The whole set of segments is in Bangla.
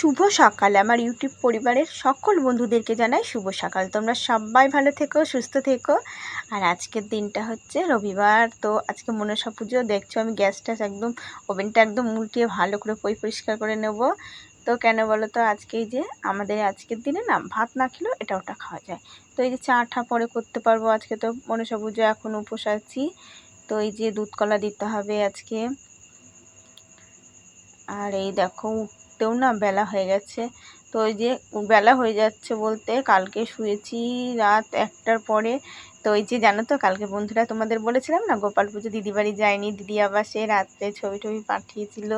শুভ সকাল। আমার ইউটিউব পরিবারের সকল বন্ধুদেরকে জানাই শুভ সকাল। তোমরা সবাই ভালো থেকো, সুস্থ থেকো। আর আজকের দিনটা হচ্ছে রবিবার, তো আজকে মনসা পুজো। দেখছ আমি গ্যাস ট্যাস একদম, ওভেনটা একদম উল্টিয়ে ভালো করে পই পরিষ্কার করে নেব। তো কেন বলো তো, আজকে এই যে আমাদের আজকের দিনে না ভাত না খেলেও এটা ওটা খাওয়া যায়। তো এই যে চা ঠা পরে করতে পারব আজকে তো, মনসা পুজো এখন উপোস আছি। তো এই যে দুধ কলা দিতে হবে আজকে। আর এই দেখো উঠতেও না বেলা হয়ে গেছে। তো ওই যে বেলা হয়ে যাচ্ছে বলতে কালকে শুয়েছি রাত একটার পরে। তো ওই যে জানো তো কালকে বন্ধুরা তোমাদের বলেছিলাম না গোপাল পুজো দিদি বাড়ি যায়নি, দিদি আবার সে রাত্রে ছবি টবি পাঠিয়েছিল।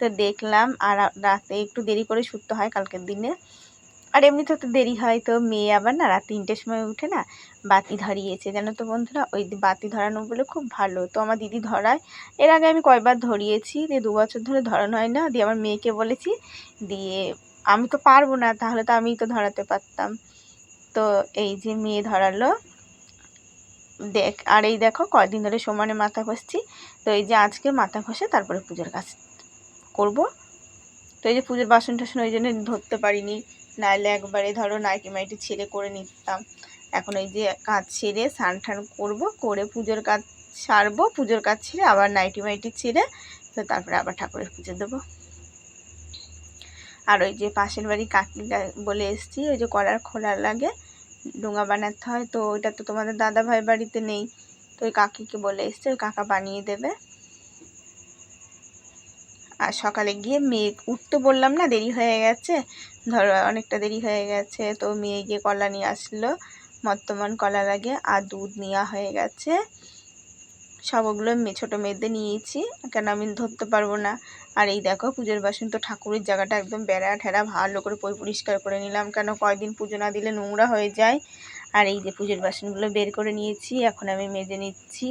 তো দেখলাম আর রাতে একটু দেরি করে শুতে হয় কালকের দিনে। আর এমনিতে তো দেরি হয়, তো মেয়ে আবার না রাত তিনটের সময় উঠে না বাতি ধরিয়েছে। জানো তো বন্ধুরা, ওই বাতি ধরানো বলে খুব ভালো। তো আমার দিদি ধরায়। এর আগে আমি কয়বার ধরিয়েছি, দিয়ে দু বছর ধরে ধরানো হয় না। দিয়ে আমার মেয়েকে বলেছি, দিয়ে আমি তো পারব না, তাহলে তো আমিই তো ধরাতে পারতাম। তো এই যে মেয়ে ধরালো। দেখ, আর এই দেখো কয়দিন ধরে সমানে মাথা ঘষছি। তো এই যে আজকে মাথা ঘষে তারপরে পুজোর কাজ করব। তো এই যে পুজোর বাসন টাসন ওই জন্য ধরতে পারিনি। নাহলে একবারে ধরো নাইটি মাইটি ছেড়ে করে নিতাম। এখন ওই যে কাজ ছেড়ে স্নান টান করব, করে পুজোর কাজ সারবো, পুজোর কাজ ছেড়ে আবার নাইটি মাইটি ছেড়ে তো তারপরে আবার ঠাকুরের পুজো দেবো। আর ওই যে পাশের বাড়ি কাকিটা বলে এসছি, ওই যে কলার খোলা লাগে ডোঙা বানাতে হয়, তো ওইটা তো তোমাদের দাদা ভাই বাড়িতে নেই। তো ওই কাকিকে বলে এসছে, ওই কাকা বানিয়ে দেবে। আর সকালে গিয়ে মেয়ে উঠতে বললাম না দেরি হয়ে গেছে। ধরো, অনেকটা দেরি হয়ে গেছে। তো মেয়ে গিয়ে কলা নিয়ে আসলো। বর্তমান কলা লাগে আর দুধ নেওয়া হয়ে গেছে। সব ওগুলো ছোটো মেয়েদের নিয়েছি। কেন আমি ধরতে পারব না? আর এই দেখো, পুজোর বাসন তো ঠাকুরের জায়গাটা একদম বেড়া ঠেড়া ভালো করে পরিষ্কার করে নিলাম। কেন কয়দিন পুজো না দিলে নোংরা হয়ে যায়? আর এই যে পুজোর বাসনগুলো বের করে নিয়েছি, এখন আমি মেজে নিচ্ছি।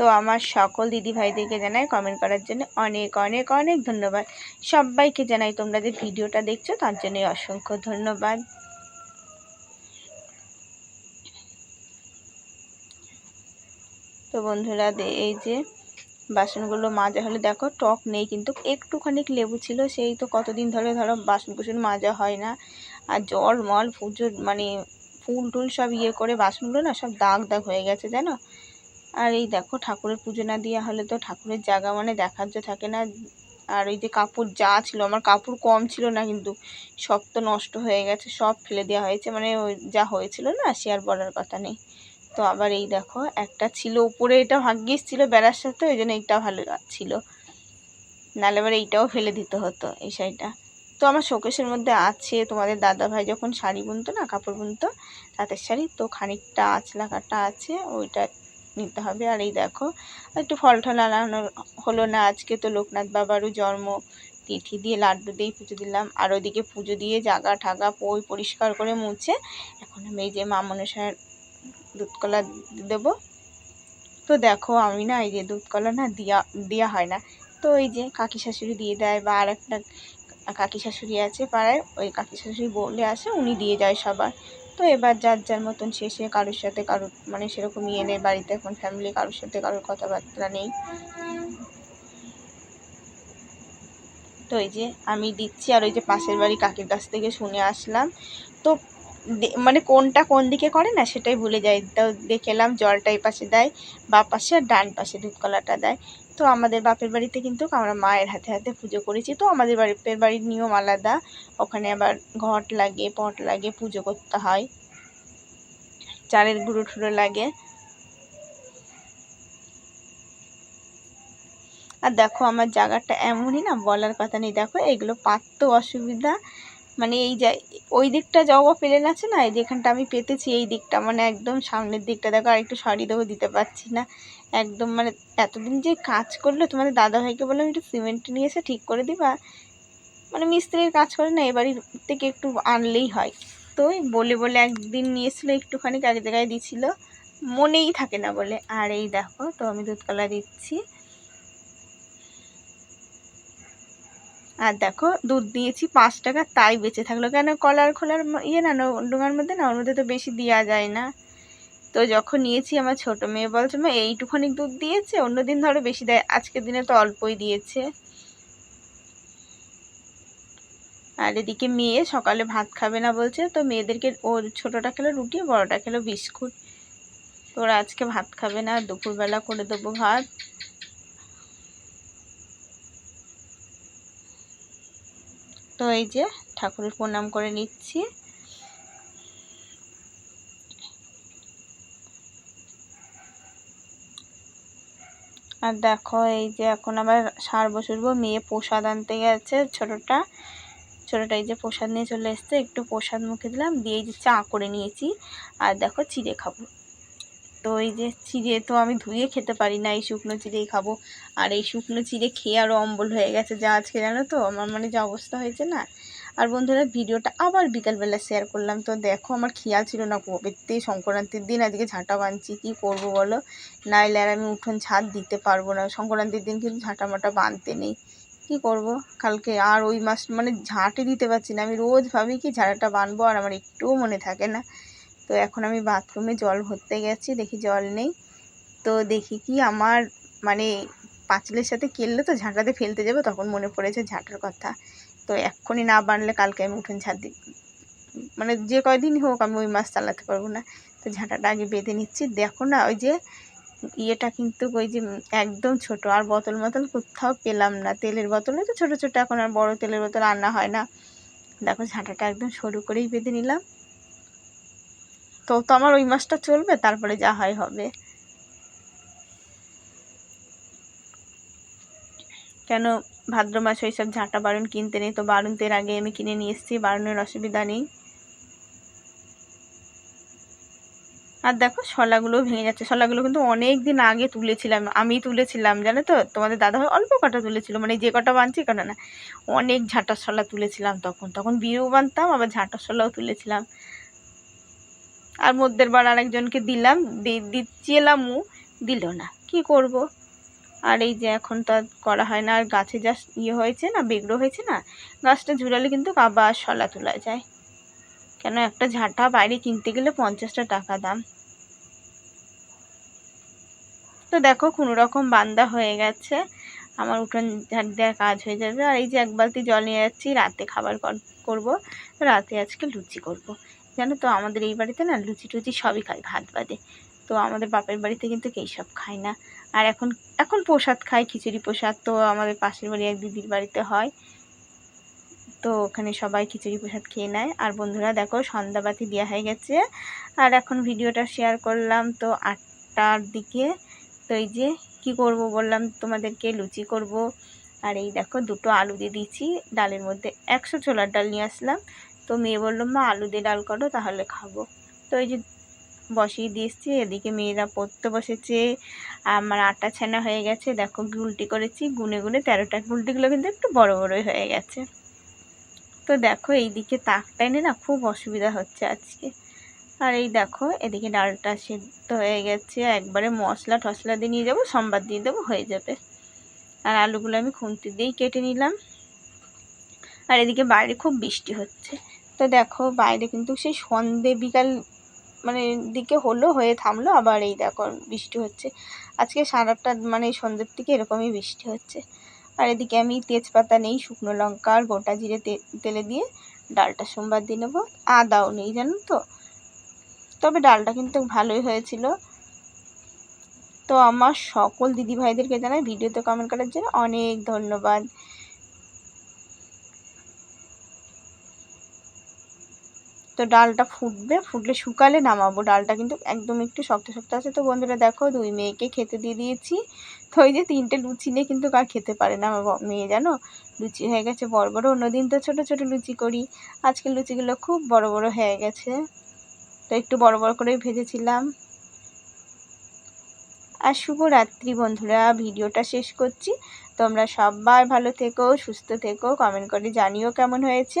তো আমার সকল দিদি ভাইদেরকে জানাই কমেন্ট করার জন্য অনেক অনেক অনেক ধন্যবাদ। সবাইকে জানাই তোমরা যে ভিডিওটা দেখছ, তার জন্য অসংখ্য ধন্যবাদ। তো বন্ধুরা এই যে বাসনগুলো মাজা হলে দেখো টক নেই কিন্তু একটুখানি লেবু ছিল, সেই তো কতদিন ধরে ধরো বাসন কুসন মাজা হয় না। আর জল মল পুজোর মানে ফুল টুল সব ইয়ে করে বাসনগুলো না সব দাগ দাগ হয়ে গেছে, জানো? আর এই দেখো ঠাকুরের পুজো না দেওয়া হলে তো ঠাকুরের জায়গা মানে দেখার যে থাকে না। আর ওই যে কাপড় যা ছিল, আমার কাপড় কম ছিল না কিন্তু সব তো নষ্ট হয়ে গেছে, সব ফেলে দেওয়া হয়েছে। মানে ওই যা হয়েছিল না সে আর বলার কথা নেই। তো আবার এই দেখো, একটা ছিল উপরে, এটা ভাগ্যিস ছিল বেড়ার সাথে, ওই জন্য এইটা ভালো ছিল নাহলে এবার এইটাও ফেলে দিতে হতো, এই শাড়িটা। তো আমার শোকেশের মধ্যে আছে, তোমাদের দাদা ভাই যখন শাড়ি বুনতো না, কাপড় বুনতো, তাঁতের শাড়ি, তো খানিকটা আঁচলা কাটা আছে, ওইটা নিতে হবে। আর এই দেখো, একটু ফল টল আনানো হলো না। আজকে তো লোকনাথ বাবারও জন্ম তিথি দিয়ে লাড্ডু দিয়ে পুজো দিলাম। আর ওইদিকে পুজো দিয়ে জাগা ঠাগা পই পরিষ্কার করে মুছে এখন আমি এই যে মা মনসার দুধকলা দেব। তো দেখো, আমি না এই যে দুধকলা না দিয়া দেওয়া হয় না। তো এই যে কাকি শাশুড়ি দিয়ে দেয় বা আর একটা কাকি শাশুড়ি আছে পাড়ায়, ওই কাকি শাশুড়ি বলে আসে, উনি দিয়ে যায় সবার। তো এবার যার যার মতন শেষে কারোর সাথে কারোর মানে সেরকম ইয়ে নেই বাড়িতে এখন ফ্যামিলি কারোর সাথে কারোর কথাবার্তা নেই। তো এই যে আমি দিচ্ছি আর ওই যে পাশের বাড়ি কাকির কাছ থেকে শুনে আসলাম। তো মানে কোনটা কোন দিকে করে না সেটাই ভুলে যাই। তো দেখেলাম জলটা এই পাশে দেয়, বা পাশে আর ডান পাশে দুধকলাটা দেয়। তো আমাদের বাপের বাড়িতে কিন্তু আমরা মায়ের হাতে হাতে পুজো করেছি। তো আমাদের বাড়ির বাড়ির নিয়ম আলাদা। ওখানে আবার ঘট লাগে, পট লাগে, পুজো করতে হয়। চালের গুঁড়ো টুড়ো লাগে। আর দেখো আমার জায়গাটা এমনই না, বলার কথা নেই। দেখো এগুলো পাততেও অসুবিধা। মানে এই যে, ওই দিকটা জবা পেলেন আছে না? যেখানটা আমি পেতেছি, এই দিকটা মানে একদম সামনের দিকটা। দেখো আর একটু সরি দেবো, দিতে পারছি না। একদম মানে এতদিন যে কাজ করল তোমাদের দাদাভাইকে বললাম একটু সিমেন্ট নিয়ে এসে ঠিক করে দিবা। মানে মিস্ত্রির কাজ করে না এবারের থেকে একটু আনলেই হয়। তো বলে বলে একদিন নিয়েছিলো একটুখানি এক জায়গায় দিছিল মনেই থাকে না বলে। আর এই দেখো, তো আমি দুধকলা দিচ্ছি। আর দেখো, দুধ দিয়েছি পাঁচ টাকা, তাই বেঁচে থাকল। কেন কলার খোলার ইয়ে না ডোঙার মধ্যে না, ওর মধ্যে তো বেশি দেওয়া যায় না। তো যখন নিয়েছি, আমার ছোট মেয়ে বলছে, মা এইটুখানি দুধ দিয়েছে, অন্যদিন ধরো বেশি দেয়। আজকের দিনে তো অল্পই দিয়েছে। আর এদিকে মেয়ে সকালে ভাত খাবে না বলছে, তো মেয়েদেরকে ওর ছোটোটা খেলো রুটি, বড়টা খেলো বিস্কুট। তো ওরা আজকে ভাত খাবে না, দুপুরবেলা করে দেবো ভাত। তো এই যে ঠাকুরের প্রণাম করে নিচ্ছি। আর দেখো, এই যে এখন আবার সার বসুরবো মেয়ে প্রসাদ আনতে গেছে, ছোটোটা। ছোটোটা এই যে প্রসাদ নিয়ে চলে এসছে, একটু প্রসাদ মুখে দিলাম, দিয়ে এই যে চা করে নিয়েছি। আর দেখো, চিড়ে খাব। তো এই যে চিড়ে তো আমি ধুয়ে খেতে পারি না, এই শুকনো চিড়েই খাব। আর এই শুকনো চিড়ে খেয়ে আরও অম্বল হয়ে গেছে যা আজকে, জানো তো? আমার মানে যা অবস্থা হয়েছে না? আর বন্ধুরা, ভিডিওটা আবার বিকালবেলা শেয়ার করলাম। তো দেখো, আমার খেয়াল ছিল না কবেতে সংক্রান্তির দিন, আজকে ঝাঁটা বাঁধছি কী করব বলো? নাইলে আর আমি উঠোন ছাদ দিতে পারব না। সংক্রান্তির দিন কিন্তু ঝাঁটা মাটা বাঁধতে নেই। কি করব? কালকে আর ওই মাস মানে ঝাঁটে দিতে পারছি না। আমি রোজ ভাবি কি ঝাঁটাটা বানবো, আর আমার একটুও মনে থাকে না। তো এখন আমি বাথরুমে জল ভরতে গেছি, দেখি জল নেই। তো দেখি কি আমার মানে পাঁচিলের সাথে কেললে তো ঝাঁটাতে ফেলতে যাব, তখন মনে পড়েছে ঝাঁটার কথা। তো এক্ষুনি না বানলে কালকে আমি উঠোন দিই। মানে যে কয়দিন হোক আমি ওই মাছ চালাতে পারব না। তো ঝাঁটাটা আগে বেঁধে নিচ্ছি। দেখো না, ওই যে ইয়েটা কিন্তু ওই যে একদম ছোট, আর বোতল মতল কোথাও পেলাম না। তেলের বোতলে তো ছোট ছোট, এখন আর বড় তেলের বোতল আনা হয় না। দেখো ঝাঁটাটা একদম সরু করেই বেঁধে নিলাম। তো তো আমার ওই মাছটা চলবে, তারপরে যা হয় হবে। কেন ভাদ্র মাস ওই সব ঝাঁটা বারুন কিনতে নেই? তো বারুনতের আগে আমি কিনে নিয়ে এসেছি, বারুনের অসুবিধা নেই। আর দেখো শলাগুলো ভেঙে যাচ্ছে। শলাগুলো কিন্তু অনেক দিন আগে তুলেছিলাম, আমি তুলেছিলাম, জানো তো? তোমাদের দাদা অল্প কটা তুলেছিল মানে যে কটা বানছি কটা না। অনেক ঝাঁটার শলা তুলেছিলাম তখন। তখন বিয়েও বানতাম, আবার ঝাঁটার শলাও তুলেছিলাম। আর মধ্যের বার আরেকজনকে দিলাম দিচ্ছি এলামও দিল না। কি করব? আর এই যে এখন তো করা হয় না, আর গাছে যা ইয়ে হয়েছে না, বেগড়ো হয়েছে না, গাছটা ঝুলালে কিন্তু আবার শলা তোলা যায়। কেন একটা ঝাঁটা বাইরে কিনতে গেলে পঞ্চাশটা টাকা দাম। তো দেখো কোনো রকম বান্দা হয়ে গেছে, আমার উঠান ঝাঁট দেওয়ার কাজ হয়ে যাবে। আর এই যে এক বালতি জল নিয়ে যাচ্ছি, রাতে খাবার করব, রাতে আজকে লুচি করব। জানো তো, আমাদের এই বাড়িতে না লুচি টুচি সবই খায়, ভাত বাদে। তো আমাদের বাপের বাড়িতে কিন্তু কেই সব খায় না। আর এখন এখন প্রসাদ খায়, খিচুড়ি প্রসাদ, তো আমাদের পাশের বাড়ি এক দিদির বাড়িতে হয়। তো ওখানে সবাই খিচুড়ি প্রসাদ খেয়ে নেয়। আর বন্ধুরা, দেখো সন্ধ্যাবাতি দেওয়া হয়ে গেছে। আর এখন ভিডিওটা শেয়ার করলাম তো আটটার দিকে। তো এই যে, কি করব বললাম, তোমাদেরকে লুচি করব। আর এই দেখো, দুটো আলু দিয়ে দিয়েছি। ডালের মধ্যে একশো ছোলার ডাল নিয়ে আসলাম। তো মেয়ে বলল, মা, আলু দিয়ে ডাল করো, তাহলে খাব। তো এই যে বসিয়ে দিয়েছি, এদিকে মেয়েরা পড়তে বসেছে। আমার আটা ছানা হয়ে গেছে, দেখো গুলটি করেছি, গুনে গুনে তেরোটা গুলটিগুলো কিন্তু একটু বড় বড়ই হয়ে গেছে। তো দেখো এইদিকে তাক টাইনে না খুব অসুবিধা হচ্ছে আজকে। আর এই দেখো এদিকে ডালটা সেদ্ধ হয়ে গেছে, একবারে মশলা টসলা দিয়ে নিয়ে যাব সোমবার দিয়ে দেবো, হয়ে যাবে। আর আলুগুলো আমি খুন্তি দিয়েই কেটে নিলাম। আর এদিকে বাইরে খুব বৃষ্টি হচ্ছে। তো দেখো, বাইরে কিন্তু সেই সন্ধে বিকাল মানে দিকে হলো, হয়ে থামলো, আবার এই দেখো বৃষ্টি হচ্ছে। আজকে সারাটা মানে সন্ধ্যের দিকে এরকমই বৃষ্টি হচ্ছে। আর এদিকে আমি তেজপাতা নেই, শুকনো লঙ্কা আর গোটা জিরে তেলে দিয়ে ডালটা সোমবার দিয়ে নেব। আদাও নেই, জানো তো? তবে ডালটা কিন্তু ভালোই হয়েছিল। তো আমার সকল দিদিভাইদেরকে জানাই, ভিডিওতে কমেন্ট করার জন্য অনেক ধন্যবাদ। তো ডালটা ফুটবে, ফুটলে শুকালে নামাবো। ডালটা কিন্তু একদম একটু শক্ত শক্ত আছে। তো বন্ধুরা দেখো, দুই মেয়েকে খেতে দিয়ে দিয়েছি। তো ওই যে তিনটে লুচি নিয়ে কিন্তু কার খেতে পারে না আমার মেয়ে, জানো? লুচি হয়ে গেছে বড় বড়। অন্যদিন তো ছোট ছোট লুচি করি। আজকে লুচিগুলো খুব বড় বড় হয়ে গেছে। তো একটু বড় বড় করেই ভেজেছিলাম। আর শুভরাত্রি বন্ধুরা, ভিডিওটা শেষ করছি। তোমরা সবাই ভালো থেকো, সুস্থ থেকো কমেন্ট করে জানিও কেমন হয়েছে।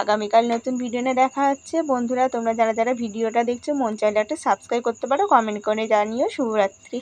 আগামীকাল নতুন ভিডিও নিয়ে দেখা হচ্ছে। বন্ধুরা, তোমরা যারা যারা ভিডিওটা দেখছ, মন চাইলে একটা সাবস্ক্রাইব করতে পারো কমেন্ট করে জানিও। শুভরাত্রি।